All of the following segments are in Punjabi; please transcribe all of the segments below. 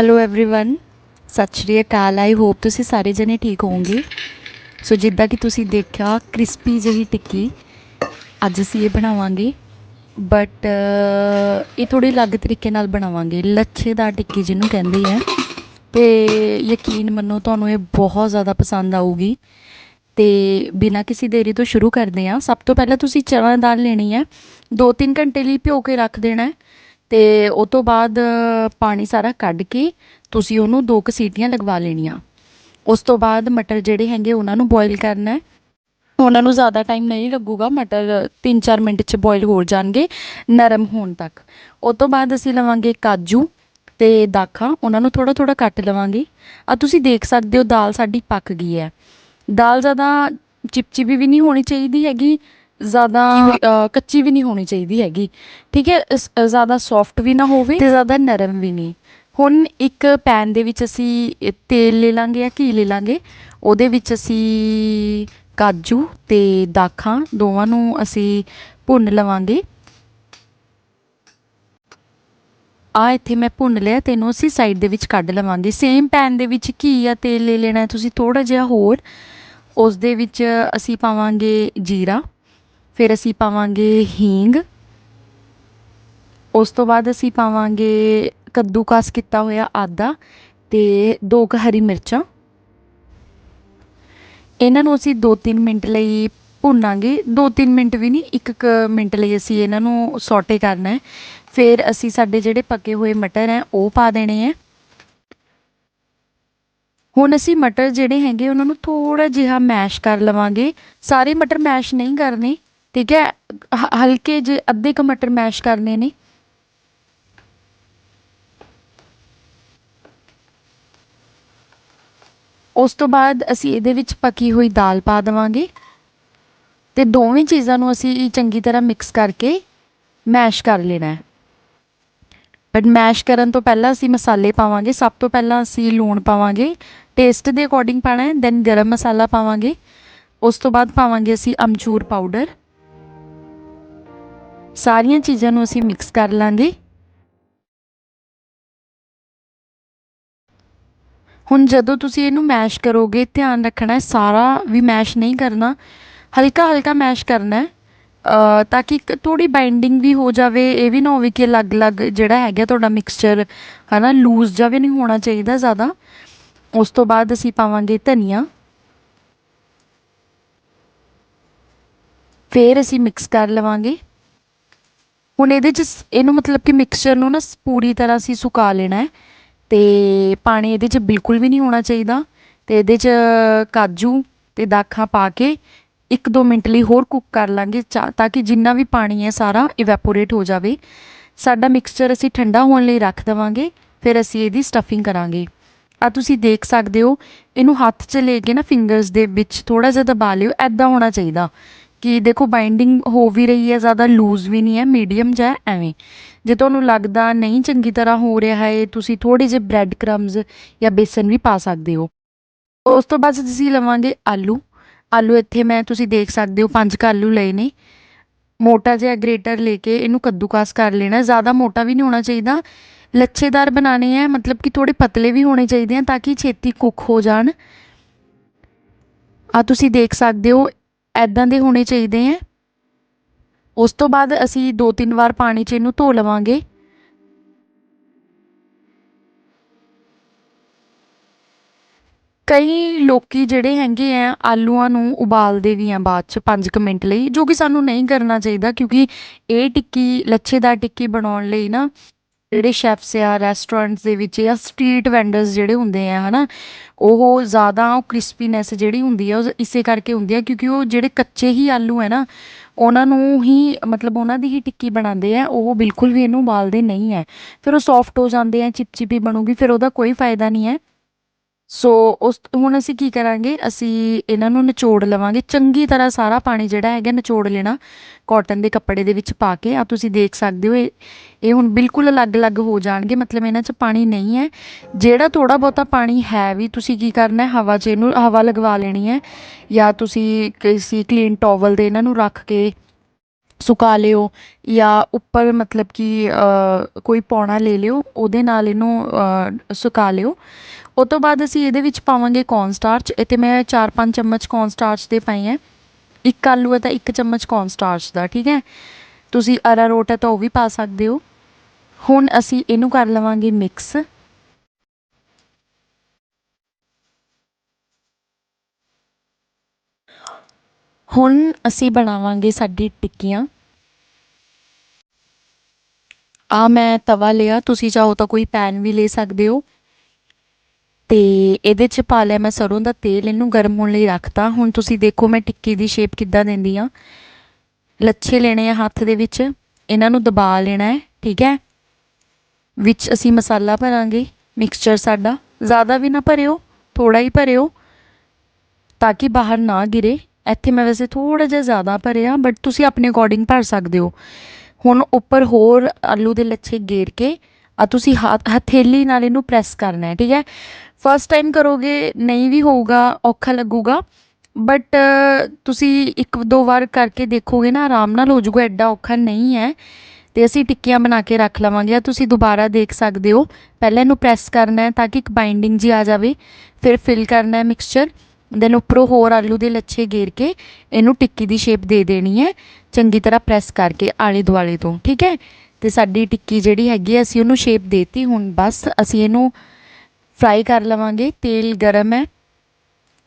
ਹੈਲੋ एवरीवन ਸਤਿ ਸ਼੍ਰੀ ਅਕਾਲ ਆਈ ਹੋਪ ਤੁਸੀਂ ਸਾਰੇ ਜਣੇ ਠੀਕ ਹੋਵੋਗੇ ਸੋ ਜਿੱਦਾਂ ਕਿ ਤੁਸੀਂ ਦੇਖਿਆ ਕ੍ਰਿਸਪੀ ਜਿਹੀ ਟਿੱਕੀ ਅੱਜ ਅਸੀਂ ਇਹ ਬਣਾਵਾਂਗੇ ਬਟ ਇਹ ਥੋੜੀ ਅਲੱਗ ਤਰੀਕੇ ਨਾਲ ਬਣਾਵਾਂਗੇ ਲੱਛੇਦਾਰ ਟਿੱਕੀ ਜਿਹਨੂੰ ਕਹਿੰਦੇ ਆ ਤੇ ਯਕੀਨ ਮੰਨੋ ਤੁਹਾਨੂੰ ਇਹ ਬਹੁਤ ਜ਼ਿਆਦਾ ਪਸੰਦ ਆਊਗੀ ਤੇ ਬਿਨਾਂ ਕਿਸੇ ਦੇਰੀ ਤੋਂ ਸ਼ੁਰੂ ਕਰਦੇ ਹਾਂ ਸਭ ਤੋਂ ਪਹਿਲਾਂ ਤੁਸੀਂ ਚਣਾ ਦਾਲ ਲੈਣੀ ਹੈ 2-3 ਘੰਟੇ ਲਈ ਭਿਓ ਕੇ ਰੱਖ ਦੇਣਾ ਹੈ ਅਤੇ ਉਹ ਤੋਂ ਬਾਅਦ ਪਾਣੀ ਸਾਰਾ ਕੱਢ ਕੇ ਤੁਸੀਂ ਉਹਨੂੰ ਦੋ ਕੁ ਸੀਟੀਆਂ ਲਗਵਾ ਲੈਣੀਆਂ। ਉਸ ਤੋਂ ਬਾਅਦ ਮਟਰ ਜਿਹੜੇ ਹੈਗੇ ਉਹਨਾਂ ਨੂੰ ਬੋਇਲ ਕਰਨਾ ਉਹਨਾਂ ਨੂੰ ਜ਼ਿਆਦਾ ਟਾਈਮ ਨਹੀਂ ਲੱਗੂਗਾ, ਮਟਰ 3-4 ਮਿੰਟ 'ਚ ਬੋਇਲ ਹੋ ਜਾਣਗੇ ਨਰਮ ਹੋਣ ਤੱਕ। ਉਹ ਤੋਂ ਬਾਅਦ ਅਸੀਂ ਲਵਾਂਗੇ ਕਾਜੂ ਅਤੇ ਦਾਖਾਂ, ਉਹਨਾਂ ਨੂੰ ਥੋੜ੍ਹਾ ਥੋੜ੍ਹਾ ਕੱਟ ਲਵਾਂਗੇ। ਆ ਤੁਸੀਂ ਦੇਖ ਸਕਦੇ ਹੋ ਦਾਲ ਸਾਡੀ ਪੱਕ ਗਈ ਹੈ। ਦਾਲ ਜ਼ਿਆਦਾ ਚਿਪਚਿਪੀ ਵੀ ਨਹੀਂ ਹੋਣੀ ਚਾਹੀਦੀ ਹੈਗੀ ਜ਼ਿਆਦਾ ਅ, ਕੱਚੀ ਵੀ ਨਹੀਂ ਹੋਣੀ ਚਾਹੀਦੀ ਹੈਗੀ। ਠੀਕ ਹੈ? ਇਸ- ਅ, ਜ਼ਿਆਦਾ ਸੌਫਟ ਵੀ ਨਾ ਹੋਵੇ ਤੇ ਜ਼ਿਆਦਾ ਨਰਮ ਵੀ ਨਹੀਂ। ਹੁਣ ਇੱਕ ਪੈਨ ਦੇ ਵਿੱਚ ਅਸੀਂ ਇਹ ਤੇਲ ਲੈ ਲਾਂਗੇ ਜਾਂ ਘੀ ਲੈ ਲਾਂਗੇ। ਉਹਦੇ ਵਿੱਚ ਅਸੀਂ ਕਾਜੂ ਤੇ ਦਾਖਾਂ ਦੋਵਾਂ ਨੂੰ ਅਸੀਂ ਭੁੰਨ ਲਵਾਂਗੇ। ਆ ਇੱਥੇ ਮੈਂ ਭੁੰਨ ਲਿਆ ਤੈਨੂੰ ਅਸੀਂ ਸਾਈਡ ਦੇ ਵਿੱਚ ਕੱਢ ਲਵਾਂਗੇ। ਸੇਮ ਪੈਨ ਦੇ ਵਿੱਚ ਘੀ ਜਾਂ ਤੇਲ ਲੈ ਲੈਣਾ ਹੈ ਤੁਸੀਂ ਥੋੜਾ ਜਿਹਾ ਹੋਰ। ਉਸ ਦੇ ਵਿੱਚ ਅਸੀਂ ਪਾਵਾਂਗੇ ਜੀਰਾ। ਫਿਰ ਅਸੀਂ ਪਾਵਾਂਗੇ ਹੀਂਗ। ਉਸ ਤੋਂ ਬਾਅਦ ਅਸੀਂ ਪਾਵਾਂਗੇ ਕੱਦੂਕਸ ਕੀਤਾ ਹੋਇਆ ਆਦਾ ਤੇ ਦੋ ਕੁ ਹਰੀ ਮਿਰਚਾਂ। ਇਹਨਾਂ ਨੂੰ ਅਸੀਂ 2-3 ਮਿੰਟ ਲਈ ਭੁੰਨਾਂਗੇ। 2-3 ਮਿੰਟ ਵੀ ਨਹੀਂ 1 ਮਿੰਟ ਲਈ ਅਸੀਂ ਇਹਨਾਂ ਨੂੰ ਸੌਟੇ ਕਰਨਾ ਹੈ। ਫਿਰ ਅਸੀਂ ਸਾਡੇ ਜਿਹੜੇ ਪੱਕੇ ਹੋਏ ਮਟਰ ਹੈ, ਉਹ ਪਾ ਦੇਣੇ ਹੈ। ਹੁਣ ਅਸੀਂ ਮਟਰ ਜਿਹੜੇ ਹੈਗੇ, ਉਹਨਾਂ ਨੂੰ ਥੋੜਾ ਜਿਹਾ ਮੈਸ਼ ਕਰ ਲਵਾਂਗੇ। ਸਾਰੇ ਮਟਰ ਮੈਸ਼ ਨਹੀਂ ਕਰਨੇ। ਠੀਕ ਹੈ? ਹ- ਹਲਕੇ ਜਿਹੇ ਅੱਧੇ ਕੁ ਮਟਰ ਮੈਸ਼ ਕਰਨੇ ਨੇ। ਉਸ ਤੋਂ ਬਾਅਦ ਅਸੀਂ ਇਹਦੇ ਵਿੱਚ ਪਕੀ ਹੋਈ ਦਾਲ ਪਾ ਦੇਵਾਂਗੇ। ਤੇ ਦੋਵੇਂ ਚੀਜ਼ਾਂ ਨੂੰ ਅਸੀਂ ਚੰਗੀ ਤਰ੍ਹਾਂ ਮਿਕਸ ਕਰਕੇ ਮੈਸ਼ ਕਰ ਲੈਣਾ ਬਟ ਮੈਸ਼ ਕਰਨ ਤੋਂ ਪਹਿਲਾਂ ਅਸੀਂ ਮਸਾਲੇ ਪਾਵਾਂਗੇ। ਸਭ ਤੋਂ ਪਹਿਲਾਂ ਅਸੀਂ ਲੂਣ ਪਾਵਾਂਗੇ। ਟੇਸਟ ਦੇ ਅਕੋਰਡਿੰਗ ਪਾਣਾ ਹੈ, ਦੈਨ ਗਰਮ ਮਸਾਲਾ ਪਾਵਾਂਗੇ। ਉਸ ਤੋਂ ਬਾਅਦ ਪਾਵਾਂਗੇ ਅਸੀਂ ਅਮਚੂਰ ਪਾਊਡਰ। ਸਾਰੀਆਂ ਚੀਜ਼ਾਂ ਨੂੰ ਅਸੀਂ ਮਿਕਸ ਕਰ ਲਾਂਗੇ। ਹੁਣ ਜਦੋਂ ਤੁਸੀਂ ਇਹਨੂੰ ਮੈਸ਼ ਕਰੋਗੇ, ਧਿਆਨ ਰੱਖਣਾ ਹੈ, ਸਾਰਾ ਵੀ ਮੈਸ਼ ਨਹੀਂ ਕਰਨਾ। ਹਲਕਾ ਹਲਕਾ ਮੈਸ਼ ਕਰਨਾ ਹੈ ਤਾਂ ਕਿ ਥੋੜੀ ਬਾਈਂਡਿੰਗ ਵੀ ਹੋ ਜਾਵੇ, ਇਹ ਵੀ ਨਾ ਹੋਵੇ ਕਿ ਅਲੱਗ-ਅਲੱਗ ਜਿਹੜਾ ਹੈਗਾ ਤੁਹਾਡਾ ਮਿਕਸਚਰ ਹਨਾ ਲੂਜ਼ ਜਿਹਾ ਵੀ ਨਹੀਂ ਹੋਣਾ ਚਾਹੀਦਾ ਜ਼ਿਆਦਾ। ਉਸ ਤੋਂ ਬਾਅਦ ਅਸੀਂ ਪਾਵਾਂਗੇ ਧਨੀਆ। ਫਿਰ ਅਸੀਂ ਮਿਕਸ ਕਰ ਲਵਾਂਗੇ। ਹੁਣ ਇਹਦੇ ਚ ਸ- ਇਹਨੂੰ ਮਤਲਬ ਕਿ ਮਿਕਸਚਰ ਨੂੰ ਨਾ ਸ- ਪੂਰੀ ਤਰ੍ਹਾਂ ਅਸੀਂ ਸੁਕਾ ਲੈਣਾ ਅਤੇ ਪਾਣੀ ਇਹਦੇ ਚ ਬਿਲਕੁਲ ਵੀ ਨਹੀਂ ਹੋਣਾ ਚਾਹੀਦਾ। ਅਤੇ ਇਹਦੇ ਚ ਕਾਜੂ ਅਤੇ ਦਾਖਾਂ ਪਾ ਕੇ 1-2 ਮਿੰਟ ਲਈ ਹੋਰ ਕੁੱਕ ਕਰ ਲਾਂਗੇ ਚਾ- ਤਾਂ ਕਿ ਜਿੰਨਾ ਵੀ ਪਾਣੀ ਹੈ ਸਾਰਾ ਇਵੈਪੋਰੇਟ ਹੋ ਜਾਵੇ। ਸਾਡਾ ਮਿਕਸਚਰ ਅਸੀਂ ਠੰਡਾ ਹੋਣ ਲਈ ਰੱਖ ਦੇਵਾਂਗੇ, ਫਿਰ ਅਸੀਂ ਇਹਦੀ ਸਟਫਿੰਗ ਕਰਾਂਗੇ। ਆਹ ਤੁਸੀਂ ਦੇਖ ਸਕਦੇ ਹੋ, ਇਹਨੂੰ ਹੱਥ 'ਚ ਲੈ ਕੇ ਨਾ ਫਿੰਗਰਸ ਦੇ ਵਿੱਚ ਥੋੜ੍ਹਾ ਜਿਹਾ ਦਬਾ ਲਿਓ ਇੱਦਾਂ ਹੋਣਾ ਚਾਹੀਦਾ। ਕਿ ਦੇਖੋ ਬਾਈਂਡਿੰਗ ਹੋ ਵੀ ਰਹੀ ਹੈ, ਜ਼ਿਆਦਾ ਲੂਜ਼ ਵੀ ਨਹੀਂ ਹੈ ਮੀਡੀਅਮ ਜਿਹਾ ਐਵੇਂ। ਜੇ ਤੁਹਾਨੂੰ ਲੱਗਦਾ ਨਹੀਂ ਚੰਗੀ ਤਰ੍ਹਾਂ ਹੋ ਰਿਹਾ ਹੈ, ਤੁਸੀਂ ਥੋੜੇ ਜਿਹੇ ਬ੍ਰੈਡ ਕ੍ਰਮਸ ਜਾਂ ਬੇਸਨ ਵੀ ਪਾ ਸਕਦੇ ਹੋ। ਉਸ ਤੋਂ ਬਾਅਦ ਅਸੀਂ ਲਵਾਂਗੇ ਆਲੂ। ਆਲੂ ਇੱਥੇ ਮੈਂ ਤੁਸੀਂ ਦੇਖ ਸਕਦੇ ਹੋ, ਪੰਜ ਕੁ ਆਲੂ ਲਏ ਨੇ। ਮੋਟਾ ਜਿਹਾ ਗ੍ਰੇਟਰ ਲੈ ਕੇ ਇਹਨੂੰ ਕੱਦੂਕਾਸ ਕਰ ਲੈਣਾ। ਜ਼ਿਆਦਾ ਮੋਟਾ ਵੀ ਨਹੀਂ ਹੋਣਾ ਚਾਹੀਦਾ। ਲੱਛੇਦਾਰ ਬਣਾਣੇ ਹੈ, ਮਤਲਬ ਕਿ ਥੋੜੇ ਪਤਲੇ ਵੀ ਹੋਣੇ ਚਾਹੀਦੇ ਆ ਤਾਂ ਕਿ ਛੇਤੀ ਕੁੱਕ ਹੋ ਜਾਣ। ਆ ਤੁਸੀਂ ਦੇਖ ਸਕਦੇ ਹੋ ਇੱਦਾਂ ਦੇ ਹੋਣੇ ਚਾਹੀਦੇ ਹੈ ਉਸ ਤੋਂ ਬਾਅਦ ਅਸੀਂ ਦੋ ਤਿੰਨ ਵਾਰ ਪਾਣੀ 'ਚ ਇਹਨੂੰ ਧੋ ਲਵਾਂਗੇ। ਕਈ ਲੋਕ ਜਿਹੜੇ ਹੈਗੇ ਆ, ਆਲੂਆਂ ਨੂੰ ਉਬਾਲਦੇ ਵੀ ਆ ਬਾਅਦ ਚ 5 ਮਿੰਟ ਲਈ, ਜੋ ਕਿ ਸਾਨੂੰ ਨਹੀਂ ਕਰਨਾ ਚਾਹੀਦਾ, ਕਿਉਂਕਿ ਇਹ ਟਿੱਕੀ ਲੱਛੇਦਾਰ ਟਿੱਕੀ ਬਣਾਉਣ ਲਈ ਨਾ ਜਿਹੜੇ ਸ਼ੈਫਸ ਆ ਰੈਸਟੋਰੈਂਟਸ ਦੇ ਵਿੱਚ ਜਾਂ ਸਟਰੀਟ ਵੈਂਡਰਸ ਜਿਹੜੇ ਹੁੰਦੇ ਆ ਨਾ ਉਹ ਜ਼ਿਆਦਾ ਉਹ ਕ੍ਰਿਸਪੀਨੈਸ ਜਿਹੜੀ ਹੁੰਦੀ ਆ, ਉਹ ਇਸੇ ਕਰਕੇ ਹੁੰਦੀ ਆ, ਕਿਉਂਕਿ ਉਹ ਜਿਹੜੇ ਕੱਚੇ ਹੀ ਆਲੂ ਹੈ ਨਾ, ਉਹਨਾਂ ਨੂੰ ਹੀ, ਮਤਲਬ ਉਹਨਾਂ ਦੀ ਹੀ ਟਿੱਕੀ ਬਣਾਉਂਦੇ ਆ, ਉਹ ਬਿਲਕੁਲ ਵੀ ਇਹਨੂੰ ਉਬਾਲਦੇ ਨਹੀਂ ਹੈ ਫਿਰ ਉਹ ਸੋਫਟ ਹੋ ਜਾਂਦੇ ਆ, ਚਿਪਚਿਪੀ ਬਣੂਗੀ, ਫਿਰ ਉਹਦਾ ਕੋਈ ਫਾਇਦਾ ਨਹੀਂ ਹੈ ਸੋ ਉਸ ਹੁਣ ਅਸੀਂ ਕੀ ਕਰਾਂਗੇ? ਅਸੀਂ ਇਹਨਾਂ ਨੂੰ ਨਿਚੋੜ ਲਵਾਂਗੇ। ਚੰਗੀ ਤਰ੍ਹਾਂ ਸਾਰਾ ਪਾਣੀ ਜਿਹੜਾ ਹੈਗਾ ਨਿਚੋੜ ਲੈਣਾ। ਕਾਟਨ ਦੇ ਕੱਪੜੇ ਦੇ ਵਿੱਚ ਪਾ ਕੇ। ਆ ਤੁਸੀਂ ਦੇਖ ਸਕਦੇ ਹੋ, ਇਹ ਇਹ ਹੁਣ ਬਿਲਕੁਲ ਅਲੱਗ-ਅਲੱਗ ਹੋ ਜਾਣਗੇ। ਮਤਲਬ ਇਹਨਾਂ 'ਚ ਪਾਣੀ ਨਹੀਂ ਹੈ। ਜਿਹੜਾ ਥੋੜਾ ਬਹੁਤਾ ਪਾਣੀ ਹੈ ਵੀ, ਤੁਸੀਂ ਕੀ ਕਰਨਾ ਹੈ? ਹਵਾ 'ਚ ਇਹਨੂੰ, ਹਵਾ ਲਗਵਾ ਲੈਣੀ ਹੈ। ਜਾਂ ਤੁਸੀਂ ਕਿਸੇ ਕਲੀਨ ਟਾਵਲ ਦੇ ਇਹਨਾਂ ਨੂੰ ਰੱਖ ਕੇ ਸੁਕਾ ਲਿਓ। ਜਾਂ ਉੱਪਰ ਮਤਲਬ ਕਿ ਕੋਈ ਪੌਣਾ ਲੈ ਲਿਓ। ਉਹਦੇ ਨਾਲ ਇਹਨੂੰ ਸੁਕਾ ਲਿਓ। ਉਹ ਤੋਂ ਬਾਅਦ ਅਸੀਂ ਇਹਦੇ ਵਿੱਚ ਪਾਵਾਂਗੇ ਕੌਰਨ ਸਟਾਰਚ ਇਹ 'ਤੇ ਮੈਂ 4-5 ਚਮਚ ਕੌਰਨ ਸਟਾਰਚ ਦੇ ਪਾਏ ਹੈ। ਇੱਕ ਆਲੂ ਹੈ ਤਾਂ ਇੱਕ ਚਮਚ ਕੌਰਨ ਸਟਾਰਚ ਦਾ, ਠੀਕ ਹੈ? ਤੁਸੀਂ ਅਰਾਰੋਟ ਹੈ ਤਾਂ ਉਹ ਵੀ ਪਾ ਸਕਦੇ ਹੋ। ਹੁਣ ਅਸੀਂ ਇਹਨੂੰ ਕਰ ਲਵਾਂਗੇ ਮਿਕਸ ਹੁਣ ਅਸੀਂ ਬਣਾਵਾਂਗੇ ਸਾਡੀ ਟਿੱਕੀਆਂ। ਆ ਮੈਂ ਤਵਾ ਲਿਆ, ਤੁਸੀਂ ਚਾਹੋ ਤਾਂ ਕੋਈ ਪੈਨ ਵੀ ਲੈ ਸਕਦੇ ਹੋ। ਅਤੇ ਇਹਦੇ 'ਚ ਪਾ ਲਿਆ ਮੈਂ ਸਰ੍ਹੋਂ ਦਾ ਤੇਲ, ਇਹਨੂੰ ਗਰਮ ਹੋਣ ਲਈ ਰੱਖਤਾ। ਹੁਣ ਤੁਸੀਂ ਦੇਖੋ ਮੈਂ ਟਿੱਕੀ ਦੀ ਸ਼ੇਪ ਕਿੱਦਾਂ ਦਿੰਦੀ ਹਾਂ। ਲੱਛੇ ਲੈਣੇ ਆ ਹੱਥ ਦੇ ਵਿੱਚ, ਇਹਨਾਂ ਨੂੰ ਦਬਾ ਲੈਣਾ ਹੈ, ਠੀਕ ਹੈ? ਵਿੱਚ ਅਸੀਂ ਮਸਾਲਾ ਭਰਾਂਗੇ ਮਿਕਸਚਰ ਸਾਡਾ। ਜ਼ਿਆਦਾ ਵੀ ਨਾ ਭਰਿਓ ਥੋੜਾ ਹੀ ਭਰਿਓ, ਤਾਂ ਕਿ ਬਾਹਰ ਨਾ ਗਿਰੇ। ਇੱਥੇ ਮੈਂ ਵੈਸੇ ਥੋੜਾ ਜਿਹਾ ਜ਼ਿਆਦਾ ਭਰਿਆ ਬਟ ਤੁਸੀਂ ਆਪਣੇ ਅਕੋਰਡਿੰਗ ਭਰ ਸਕਦੇ ਹੋ। ਹੁਣ ਉੱਪਰ ਹੋਰ ਆਲੂ ਦੇ ਲੱਛੇ ਗੇਰ ਕੇ ਆ ਤੁਸੀਂ ਹੱਥ ਹਥੇਲੀ ਨਾਲ ਇਹਨੂੰ ਪ੍ਰੈਸ ਕਰਨਾ ਹੈ, ਠੀਕ ਹੈ? ਫਸਟ ਟਾਈਮ ਕਰੋਗੇ, ਨਹੀਂ ਵੀ ਹੋਊਗਾ, ਔਖਾ ਲੱਗੂਗਾ ਬਟ ਤੁਸੀਂ ਇੱਕ ਦੋ ਵਾਰ ਕਰਕੇ ਦੇਖੋਗੇ ਨਾ, ਆਰਾਮ ਨਾਲ ਹੋ ਜਾਊਗਾ ਐਡਾ ਔਖਾ ਨਹੀਂ ਹੈ। ਤੇ ਅਸੀਂ ਟਿੱਕੀਆਂ ਬਣਾ ਕੇ ਰੱਖ ਲਵਾਂਗੇ, ਆ ਤੁਸੀਂ ਦੁਬਾਰਾ ਦੇਖ ਸਕਦੇ ਹੋ। ਪਹਿਲਾਂ ਇਹਨੂੰ ਪ੍ਰੈਸ ਕਰਨਾ ਹੈ ਤਾਂ ਕਿ ਇੱਕ ਬਾਈਂਡਿੰਗ ਜੀ ਆ ਜਾਵੇ, ਫਿਰ ਫਿਲ ਕਰਨਾ ਹੈ ਮਿਕਸਚਰ ਦੈਨ ਉੱਪਰੋਂ ਹੋਰ ਆਲੂ ਦੇ ਲੱਛੇ ਗੇਰ ਕੇ ਇਹਨੂੰ ਟਿੱਕੀ ਦੀ ਸ਼ੇਪ ਦੇ ਦੇਣੀ ਹੈ, ਚੰਗੀ ਤਰ੍ਹਾਂ ਪ੍ਰੈਸ ਕਰਕੇ ਆਲੇ ਦੁਆਲੇ ਤੋਂ, ਠੀਕ ਹੈ? ਅਤੇ ਸਾਡੀ ਟਿੱਕੀ ਜਿਹੜੀ ਹੈਗੀ ਹੈ, ਅਸੀਂ ਉਹਨੂੰ ਸ਼ੇਪ ਦੇਤੀ। ਹੁਣ ਬਸ ਅਸੀਂ ਇਹਨੂੰ ਫਰਾਈ ਕਰ ਲਵਾਂਗੇ। ਤੇਲ ਗਰਮ ਹੈ।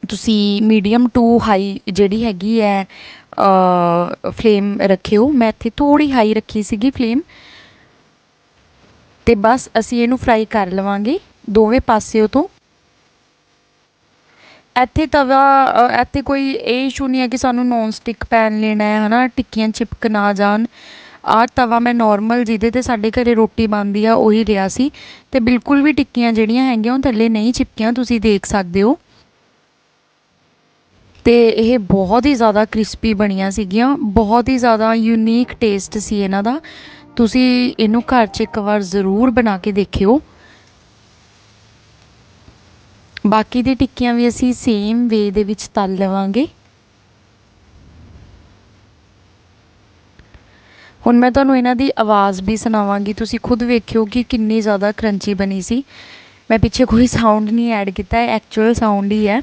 ਤੁਸੀਂ ਮੀਡੀਅਮ ਟੂ ਹਾਈ ਜਿਹੜੀ ਹੈਗੀ ਹੈ ਫਲੇਮ ਰੱਖਿਓ। ਮੈਂ ਇੱਥੇ ਥੋੜੀ ਹਾਈ ਰੱਖੀ ਸੀਗੀ ਫਲੇਮ ਤੇ ਬਸ ਅਸੀਂ ਇਹਨੂੰ ਫਰਾਈ ਕਰ ਲਵਾਂਗੇ ਦੋਵੇਂ ਪਾਸਿਓ ਤੋਂ। ਇੱਥੇ ਤਵਾ ਇੱਥੇ ਕੋਈ ਇਹ ਇਸ਼ੂ ਨਹੀਂ ਹੈ ਕਿ ਸਾਨੂੰ ਨੌਨ ਸਟਿਕ ਪੈਨ ਲੈਣਾ ਹੈ ਹਨਾ? ਟਿੱਕੀਆਂ ਚਿਪਕ ਨਾ ਜਾਣ। ਆਹ ਤਵਾ ਮੈਂ ਨੋਰਮਲ ਜਿਹਦੇ ਤੇ ਸਾਡੇ ਘਰ ਰੋਟੀ ਬਣਦੀ ਆ, ਉਹੀ ਲਿਆ ਸੀ। ਅਤੇ ਬਿਲਕੁਲ ਵੀ ਟਿੱਕੀਆਂ ਜਿਹੜੀਆਂ ਹੈਗੀਆਂ, ਉਹ ਥੱਲੇ ਨਹੀਂ ਚਿਪਕੀਆਂ, ਤੁਸੀਂ ਦੇਖ ਸਕਦੇ ਹੋ। ਅਤੇ ਇਹ ਬਹੁਤ ਹੀ ਜ਼ਿਆਦਾ ਕ੍ਰਿਸਪੀ ਬਣੀਆਂ ਸੀਗੀਆਂ, ਬਹੁਤ ਹੀ ਜ਼ਿਆਦਾ ਯੂਨੀਕ ਟੇਸਟ ਸੀ ਇਹਨਾਂ ਦਾ। ਤੁਸੀਂ ਇਹਨੂੰ ਘਰ 'ਚ ਇੱਕ ਵਾਰ ਜ਼ਰੂਰ ਬਣਾ ਕੇ ਦੇਖਿਓ। ਬਾਕੀ ਦੀ ਟਿੱਕੀਆਂ ਵੀ ਅਸੀਂ ਸੇਮ ਵੇ ਦੇ ਵਿੱਚ ਤਲ ਲਵਾਂਗੇ। ਹੁਣ ਮੈਂ ਤੁਹਾਨੂੰ ਇਹਨਾਂ ਦੀ ਆਵਾਜ਼ ਵੀ ਸੁਣਾਵਾਂਗੀ। ਤੁਸੀਂ ਖੁਦ ਵੇਖਿਓ ਕਿ ਕਿੰਨੀ ਜ਼ਿਆਦਾ ਕਰੰਚੀ ਬਣੀ ਸੀ। ਮੈਂ ਪਿੱਛੇ ਕੋਈ ਸਾਊਂਡ ਨਹੀਂ ਐਡ ਕੀਤਾ ਹੈ ਐਕਚੁਅਲ ਸਾਊਂਡ ਹੀ ਹੈ।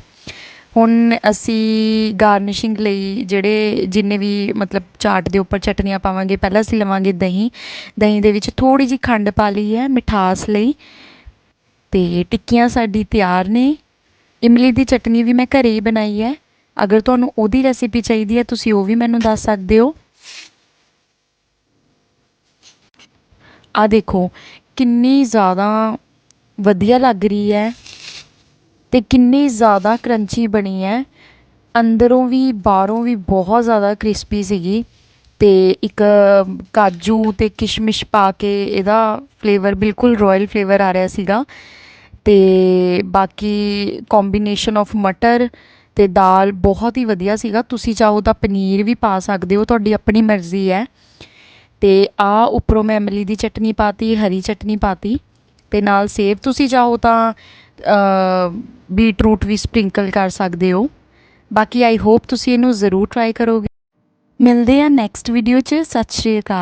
ਹੁਣ ਅਸੀਂ ਗਾਰਨਿਸ਼ਿੰਗ ਲਈ ਜਿਹੜੇ ਜਿੰਨੇ ਵੀ ਮਤਲਬ ਚਾਟ ਦੇ ਉੱਪਰ ਚਟਨੀਆਂ ਪਾਵਾਂਗੇ, ਪਹਿਲਾਂ ਅਸੀਂ ਲਵਾਂਗੇ ਦਹੀਂ। ਦਹੀਂ ਦੇ ਵਿੱਚ ਥੋੜੀ ਜਿਹੀ ਖੰਡ ਪਾ ਲਈ ਹੈ ਮਿਠਾਸ ਲਈ। ਤੇ ਟਿੱਕੀਆਂ ਸਾਡੀ ਤਿਆਰ ਨੇ। ਇਮਲੀ ਦੀ ਚਟਨੀ ਵੀ ਮੈਂ ਘਰੇ ਹੀ ਬਣਾਈ ਹੈ। ਅਗਰ ਤੁਹਾਨੂੰ ਉਹਦੀ ਰੈਸਿਪੀ ਚਾਹੀਦੀ ਹੈ, ਤੁਸੀਂ ਉਹ ਵੀ ਮੈਨੂੰ ਦੱਸ ਸਕਦੇ ਹੋ। ਆਹ ਦੇਖੋ, ਕਿੰਨੀ ਜ਼ਿਆਦਾ ਵਧੀਆ ਲੱਗ ਰਹੀ ਹੈ ਅਤੇ ਕਿੰਨੀ ਜ਼ਿਆਦਾ ਕਰੰਚੀ ਬਣੀ ਹੈ। ਅੰਦਰੋਂ ਵੀ, ਬਾਹਰੋਂ ਵੀ ਬਹੁਤ ਜ਼ਿਆਦਾ ਕ੍ਰਿਸਪੀ ਸੀਗੀ ਅਤੇ ਇੱਕ ਕਾਜੂ ਅਤੇ ਕਿਸ਼ਮਿਸ਼ ਪਾ ਕੇ ਇਹਦਾ ਫਲੇਵਰ ਬਿਲਕੁਲ ਰੋਇਲ ਫਲੇਵਰ ਆ ਰਿਹਾ ਸੀਗਾ। ਅਤੇ ਬਾਕੀ ਕੋਂਬੀਨੇਸ਼ਨ ਆਫ ਮਟਰ ਅਤੇ ਦਾਲ ਬਹੁਤ ਹੀ ਵਧੀਆ ਸੀਗਾ। ਤੁਸੀਂ ਚਾਹੋ ਤਾਂ ਪਨੀਰ ਵੀ ਪਾ ਸਕਦੇ ਹੋ, ਤੁਹਾਡੀ ਆਪਣੀ ਮਰਜ਼ੀ ਹੈ। ਅਤੇ ਆਹ ਉੱਪਰੋਂ ਮੈਂ ਇਮਲੀ ਦੀ ਚਟਨੀ ਪਾ ਤੀ ਹਰੀ ਚਟਨੀ ਪਾ ਤੀ ਅਤੇ ਨਾਲ ਸੇਬ। ਤੁਸੀਂ ਚਾਹੋ ਤਾਂ ਬੀਟਰੂਟ ਵੀ ਸਪਰਿੰਕਲ ਕਰ ਸਕਦੇ ਹੋ। ਬਾਕੀ ਆਈ ਹੋਪ ਤੁਸੀਂ ਇਹਨੂੰ ਜ਼ਰੂਰ ਟਰਾਈ ਕਰੋਗੇ। ਮਿਲਦੇ ਹਾਂ ਨੈਕਸਟ ਵੀਡੀਓ 'ਚ। ਸਤਿ ਸ਼੍ਰੀ ਅਕਾਲ।